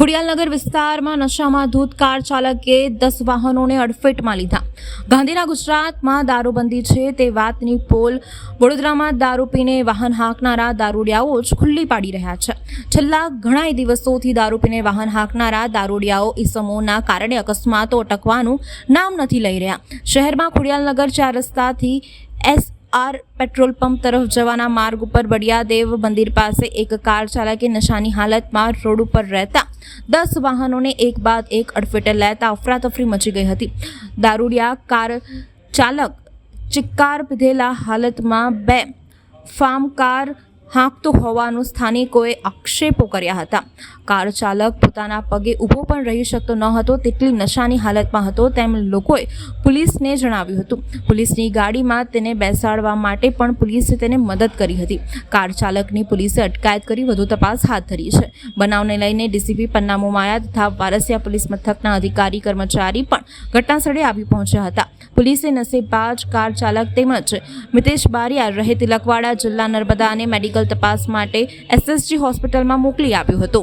ખોડિયાલનગર વિસ્તારમાં નશામાં ધૂત કાર ચાલકે દસ વાહનોને અડફેટમાં લીધા. ગાંધીના ગુજરાતમાં દારૂબંધી છે તે વાતની પોલ. વડોદરામાં દારૂ પીને વાહન હાંકનારા દારૂડિયાઓ જ ખુલ્લી પાડી રહ્યા છે. છેલ્લા ઘણાય દિવસોથી દારૂ પીને વાહન હાંકનારા દારૂડિયાઓ ઇસમોના કારણે અકસ્માતો અટકવાનું નામ નથી લઈ રહ્યા. શહેરમાં ખોડિયાલનગર ચાર રસ્તાથી એસ આર પેટ્રોલ પંપ તરફ જવાના માર્ગ ઉપર બડિયાદેવ મંદિર પાસે એક કાર ચાલકે નશાની હાલતમાં રોડ ઉપર રહેતા દસ વાહનોને એક બાદ એક અડફેટે લેતા અફરાતફરી મચી ગઈ હતી. દારૂડિયા કાર ચાલક ચિક્કાર પીધેલા હાલતમાં બે ફાર્મ કાર હાંકતો હોવાનું સ્થાનિકોએ આક્ષેપો કર્યા હતા. કાર ચાલક પોતાના પગે ઊભો પણ રહી શકતો ન હતો, તેટલી નશાની હાલતમાં હતો તેમ લોકોએ પોલીસને જણાવ્યું હતું. પોલીસની ગાડીમાં તેને બેસાડવા માટે પણ પોલીસે તેને મદદ કરી હતી. કાર ચાલકની પોલીસે અટકાયત કરી વધુ તપાસ હાથ ધરી છે. બનાવને લઈને ડીસીપી પન્નામો માયા તથા વારસિયા પોલીસ મથકના અધિકારી કર્મચારી પણ ઘટનાસ્થળે આવી પહોંચ્યા હતા. પોલીસે નશેબાજ કાર ચાલક તેમજ મિતેશ બારિયા રહે તિલકવાડા જિલ્લા નર્મદાને મેડિકલ તપાસ માટે એસએસજી હોસ્પિટલમાં મોકલી આપ્યો હતો.